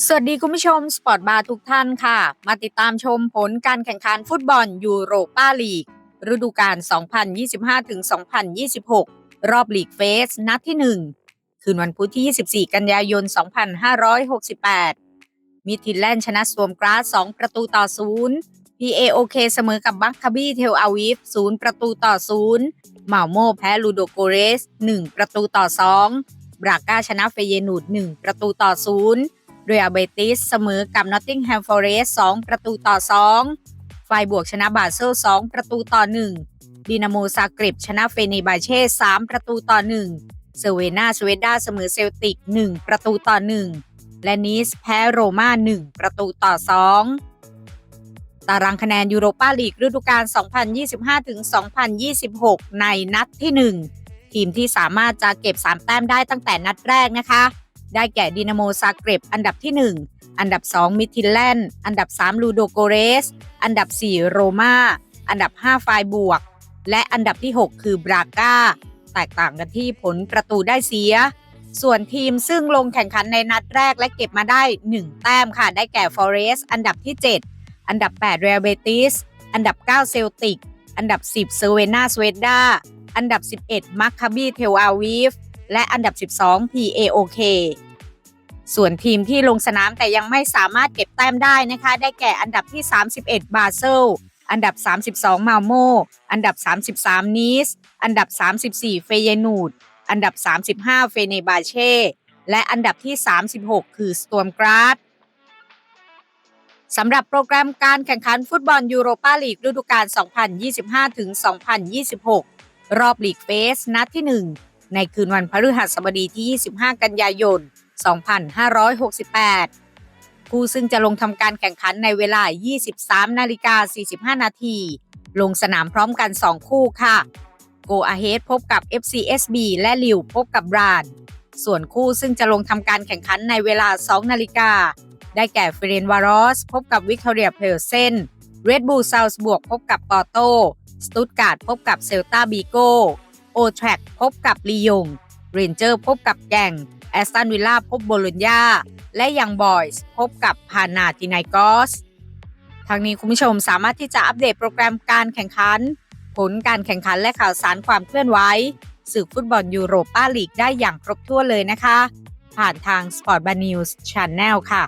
สวัสดีคุณผู้ชม สปอร์ตบาร์ทุกท่านค่ะ มาติดตามชมผลการแข่งขันฟุตบอลยูโรปาลีก ฤดูกาล 2025-2026 รอบลีกเฟส นัดที่ 1 คืนวันพุธที่ 24 กันยายน 2568 มิทินแลนด์ชนะสวมกราส2ประตูต่อ 0 PAOK เสมอกับบัคคาบีเทลอาวีฟ0 ประตูต่อ 0 เมาโมแพ้ลูโดโกเรส 1 ประตูต่อ 2 บราก้าชนะเฟเยนูด 1 ประตูต่อ 0 เรียเบติสเสมอกับนอตติงแฮมฟอร์เรสต์2ประตูต่อ2ไฟบวกชนะบาเซล2ประตูต่อ1ดินาโมซากริบชนะเฟเนบาเช่3ประตูต่อ1เซเวนาสเวด้าเสมอเซลติก1ประตูต่อ1และนิสแพ้โรม่า1ประตูต่อ2ตารางคะแนนยูโรปาลีกฤดูกาล 2025-2026 ในนัดที่ 1 ทีมที่สามารถจะเก็บ 3 แต้มได้ตั้งแต่นัดแรกนะคะ ได้แก่ดินาโมซาเกรบอันดับที่ 1 อันดับ 2 มิทิลแลนด์อันดับ 3 ลูโดโกเรส อันดับ 4 โรมาอันดับ 5 ไฟบวก และอันดับที่ 6 คือบราก้าแตกต่างกันที่ผลประตูได้เสีย ส่วนทีมซึ่งลงแข่งขันในนัดแรกและเก็บมาได้ 1 แต้มค่ะ ได้แก่ฟอเรสอันดับที่ 7 อันดับ 8 เรอัลเบติส อันดับ 9 เซลติก อันดับ 10 เซเวนาสเวดาอันดับ 11 มัคคาบีเทลอาวีฟ และอันดับ 12 PAOK ส่วนทีมที่ลงสนามแต่ยังไม่สามารถเก็บแต้มได้นะคะ ได้แก่อันดับที่ 31 บาเซล อันดับ 32 มาโม อันดับ 33 นีส อันดับ 34 เฟเยนูด อันดับ 35 เฟเนบาเช่ และอันดับที่ 36 คือสตวมกราดสำหรับโปรแกรมการแข่งขันฟุตบอลยูโรปาลีกฤดูกาล 2025-2026 รอบลีกเฟสนัดที่ 1 ในคืนวันพฤหัสบดีที่ 25 กันยายน 2568 ผู้ซึ่งจะลงทำการแข่งขันในเวลา 23 นาฬิกา 45 นาที ลงสนามพร้อมกัน 2 คู่ค่ะ โกอาเฮดพบกับ FCSB และลิวพบกับบรานส่วนคู่ซึ่งจะลงทำการแข่งขันในเวลา 2 นาฬิกา ได้แก่เฟรนวารอส พบกับวิกตอเรียเพลเซนเรดบูลซาวส์บวกพบกับปอโตสตุตการ์ดพบกับเซลตาบีโกโอแทร็กพบกับลียงเรนเจอร์พบกับแกง แอสตันวิลล่าพบโบโลญญาและยังบอยส์พบกับพานาตินายกอสทางนี้คุณผู้ชมสามารถที่จะอัปเดตโปรแกรมการแข่งขัน ผลการแข่งขันและข่าวสารความเคลื่อนไหวสื่อฟุตบอลยูโรปาลีกได้อย่างครบถ้วนเลยนะคะ ผ่านทาง Sport b a News Channel ค่ะ